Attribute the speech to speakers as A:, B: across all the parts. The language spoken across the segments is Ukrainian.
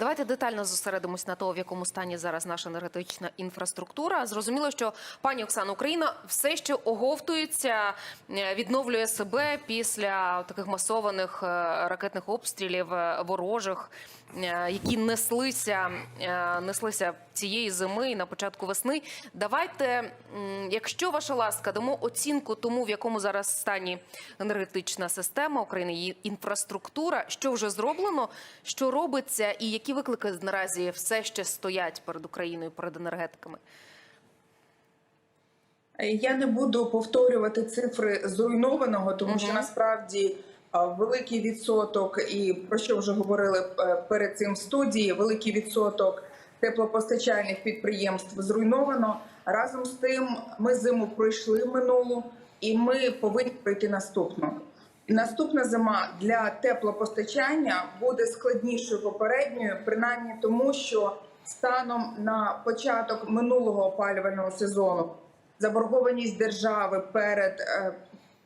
A: Давайте детально зосередимось на того, в якому стані зараз наша енергетична інфраструктура. Зрозуміло, що пані Оксана Україна все ще оговтується, е, відновлює себе після таких масованих е, ракетних обстрілів е, ворожих, які неслися, е, неслися цієї зими і на початку весни. Давайте, якщо ваша ласка, дамо оцінку тому, в якому зараз стані енергетична система України, її інфраструктура, що вже зроблено, що робиться, і які виклики наразі все ще стоять перед Україною, перед енергетиками.
B: Я не буду повторювати цифри зруйнованого, тому що насправді великий відсоток, і про що вже говорили е, перед цим в студії, великий відсоток теплопостачальних підприємств зруйновано. Разом з тим, ми зиму пройшли минулу, і ми повинні пройти наступну. Наступна зима для теплопостачання буде складнішою попередньою, принаймні тому, що станом на початок минулого опалювального сезону заборгованість держави перед е,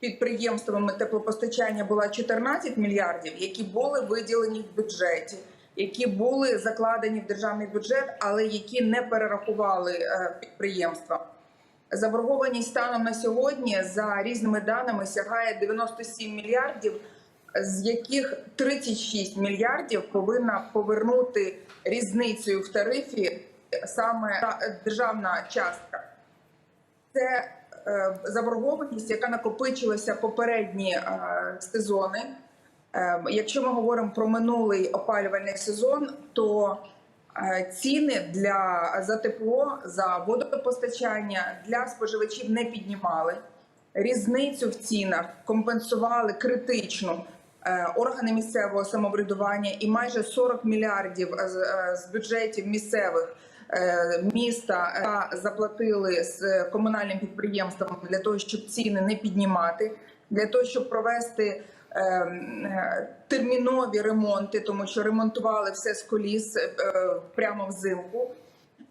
B: підприємствами теплопостачання була 14 мільярдів, які були виділені в бюджеті, які були закладені в державний бюджет, але які не перерахували е, підприємства. Заборгованість станом на сьогодні за різними даними сягає 97 мільярдів, з яких 36 мільярдів повинна повернути різницею в тарифі саме державна частка. Це е, заборгованість, яка накопичилася попередні е, сезони. Е, якщо ми говоримо про минулий опалювальний сезон, то е, ціни для за тепло, за водопостачання для споживачів не піднімали. Різницю в цінах компенсували критично е, органи місцевого самоврядування і майже 40 мільярдів з, е, бюджетів місцевих е, міста е, заплатили з комунальним підприємством для того, щоб ціни не піднімати, для того, щоб провести е, е, термінові ремонти, тому що ремонтували все з коліс е, прямо взимку.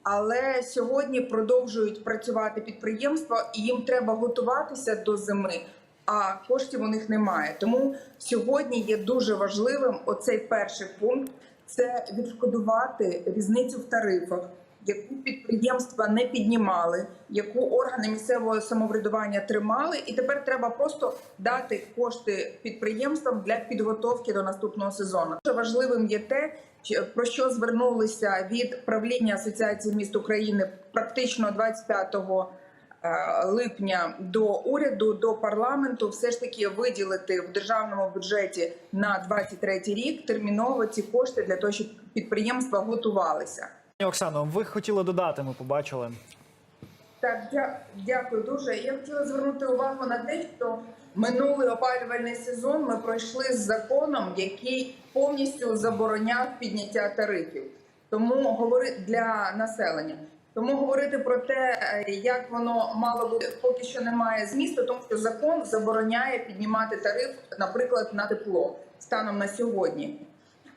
B: Але сьогодні продовжують працювати підприємства, і їм треба готуватися до зими. А коштів у них немає. Тому сьогодні є дуже важливим оцей перший пункт це відшкодувати різницю в тарифах, яку підприємства не піднімали, яку органи місцевого самоврядування тримали, і тепер треба просто дати кошти підприємствам для підготовки до наступного сезону. Дуже важливим є те, про що звернулися від правління Асоціації міст України практично 25 е, липня до уряду, до парламенту, все ж таки виділити в державному бюджеті на 23 рік терміново ці кошти для того, щоб підприємства готувалися.
C: Пані Оксано, ви хотіли додати, ми побачили.
B: Так, дя- дякую дуже. Я хотіла звернути увагу на те, що минулий опалювальний сезон ми пройшли з законом, який повністю забороняв підняття тарифів. Тому говори для населення. Тому говорити про те, е, як воно мало бути, поки що немає змісту, тому що закон забороняє піднімати тариф, наприклад, на тепло станом на сьогодні.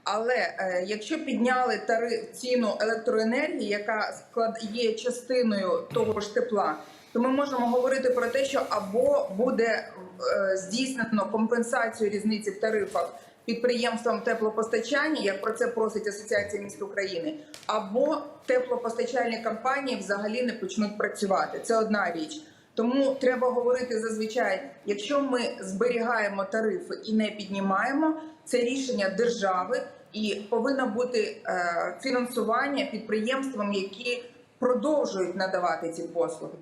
B: Але е, якщо підняли тариф ціну електроенергії, яка склад є частиною того ж тепла, то ми можемо говорити про те, що або буде е, здійснено компенсацію різниці в тарифах підприємствам теплопостачання, як про це просить Асоціація міст України, або теплопостачальні компанії взагалі не почнуть працювати. Це одна річ. Тому треба говорити зазвичай, якщо ми зберігаємо тарифи і не піднімаємо, це рішення держави і повинно бути е, фінансування підприємствам, які продовжують надавати ці послуги.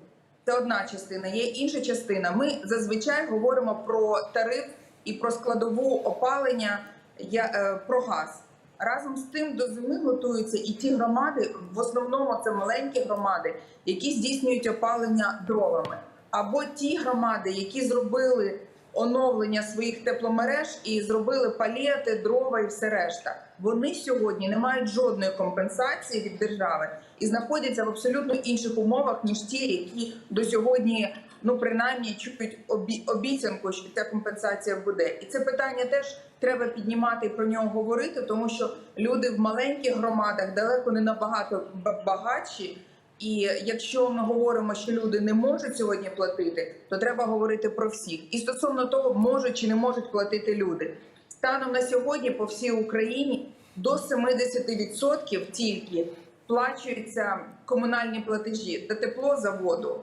B: Це одна частина. Є інша частина. Ми зазвичай говоримо про тариф і про складову опалення я, е, про газ. Разом з тим до зими готуються і ті громади, в основному це маленькі громади, які здійснюють опалення дровами, або ті громади, які зробили оновлення своїх тепломереж і зробили палети, дрова і все решта. Вони сьогодні не мають жодної компенсації від держави і знаходяться в абсолютно інших умовах ніж ті, які до сьогодні, ну принаймні, чують обі- обіцянку, що ця компенсація буде. І це питання теж треба піднімати і про нього говорити, тому що люди в маленьких громадах далеко не набагато багатші. І якщо ми говоримо, що люди не можуть сьогодні платити, то треба говорити про всіх. І стосовно того, можуть чи не можуть платити люди. Станом на сьогодні по всій Україні до 70% тільки сплачуються комунальні платежі та тепло за воду.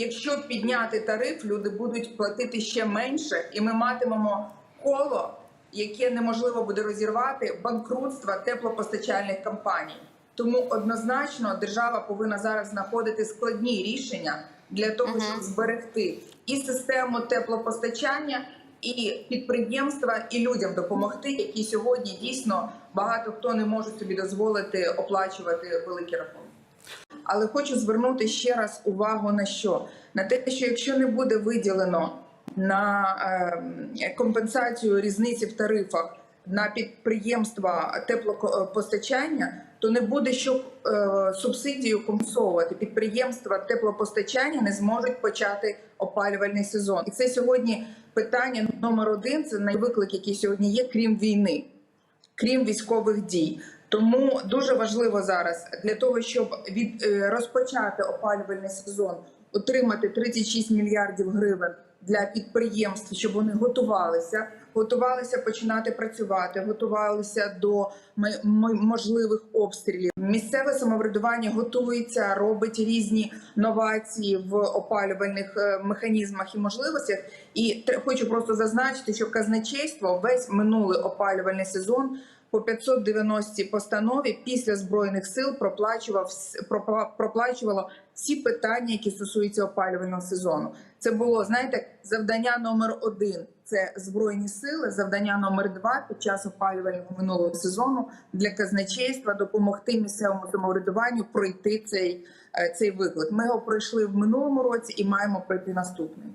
B: Якщо підняти тариф, люди будуть платити ще менше, і ми матимемо коло, яке неможливо буде розірвати банкрутства теплопостачальних компаній. Тому однозначно держава повинна зараз знаходити складні рішення для того, щоб зберегти і систему теплопостачання, і підприємства, і людям допомогти, які сьогодні дійсно багато хто не може собі дозволити оплачувати великі рахунки. Але хочу звернути ще раз увагу на що? На те, що якщо не буде виділено на е, компенсацію різниці в тарифах на підприємства теплопостачання, то не буде що е, субсидію компенсовувати. Підприємства теплопостачання не зможуть почати опалювальний сезон. І це сьогодні питання номер один. Це найвиклик, який сьогодні є, крім війни крім військових дій. Тому дуже важливо зараз для того, щоб від е, розпочати опалювальний сезон, отримати 36 мільярдів гривень для підприємств, щоб вони готувалися, готувалися починати працювати, готувалися до можливих обстрілів. Місцеве самоврядування готується, робить різні новації в опалювальних е, механізмах і можливостях. І хочу просто зазначити, що казначейство весь минулий опалювальний сезон по 590 постанові після збройних сил проплачував проплачувало всі питання, які стосуються опалювального сезону. Це було знаєте завдання номер один. Це збройні сили. Завдання номер два під час опалювального минулого сезону для казначейства допомогти місцевому самоврядуванню пройти цей, е, цей виклик. Ми його пройшли в минулому році і маємо пройти наступний.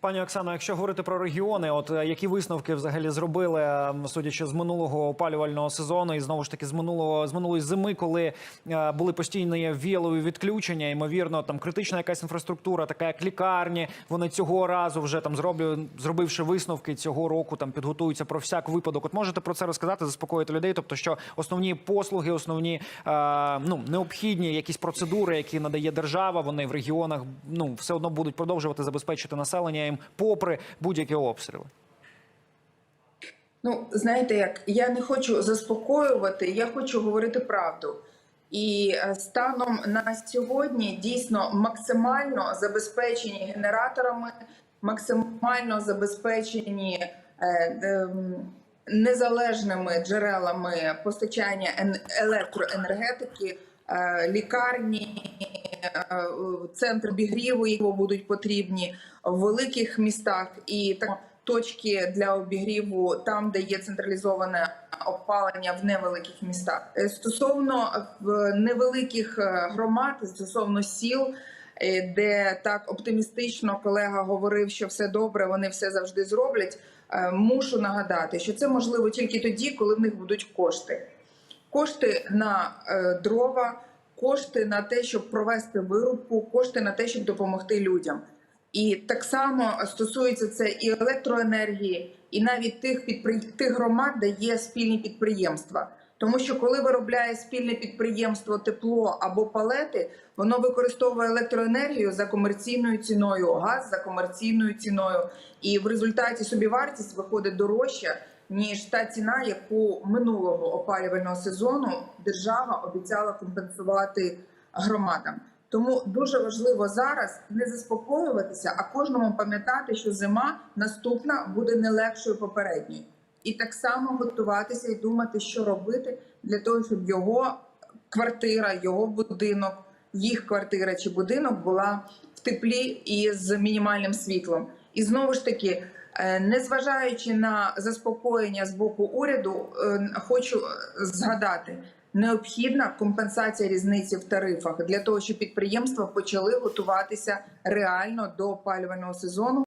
C: Пані Оксано, якщо говорити про регіони, от е, які висновки взагалі зробили, судячи з минулого опалювального сезону, і знову ж таки з минулого з минулої зими, коли е, були постійні віялові відключення, ймовірно, там критична якась інфраструктура, така як лікарні. Вони цього разу вже там зроблю, зробивши висновки цього року, там підготуються про всяк випадок. От можете про це розказати, заспокоїти людей, тобто що основні послуги, основні е, ну необхідні якісь процедури, які надає держава, вони в регіонах ну все одно будуть продовжувати забезпечити населення їм, попри будь-які обстріли.
B: Ну, знаєте, як я не хочу заспокоювати, я хочу говорити правду. І е, станом на сьогодні дійсно максимально забезпечені генераторами, максимально забезпечені е, ем, незалежними джерелами постачання електроенергетики, е, лікарні, е, центр обігріву, які будуть потрібні в великих містах, і так точки для обігріву там, де є централізоване опалення в невеликих містах. Е, Стосовно невеликих е, громад, стосовно сіл. Де так оптимістично колега говорив, що все добре, вони все завжди зроблять. Мушу нагадати, що це можливо тільки тоді, коли в них будуть кошти. Кошти на дрова, кошти на те, щоб провести вирубку, кошти на те, щоб допомогти людям. І так само стосується це і електроенергії, і навіть тих підпри... тих громад, де є спільні підприємства. Тому що коли виробляє спільне підприємство тепло або палети, воно використовує електроенергію за комерційною ціною, газ за комерційною ціною, і в результаті собівартість виходить дорожча ніж та ціна, яку минулого опалювального сезону держава обіцяла компенсувати громадам. Тому дуже важливо зараз не заспокоюватися, а кожному пам'ятати, що зима наступна буде не легшою попередньої, і так само готуватися і думати, що робити для того, щоб його квартира, його будинок, їх квартира чи будинок була в теплі і з мінімальним світлом. І знову ж таки, незважаючи на заспокоєння з боку уряду, е, хочу згадати. Необхідна компенсація різниці в тарифах для того, щоб підприємства почали готуватися реально до опалювального сезону.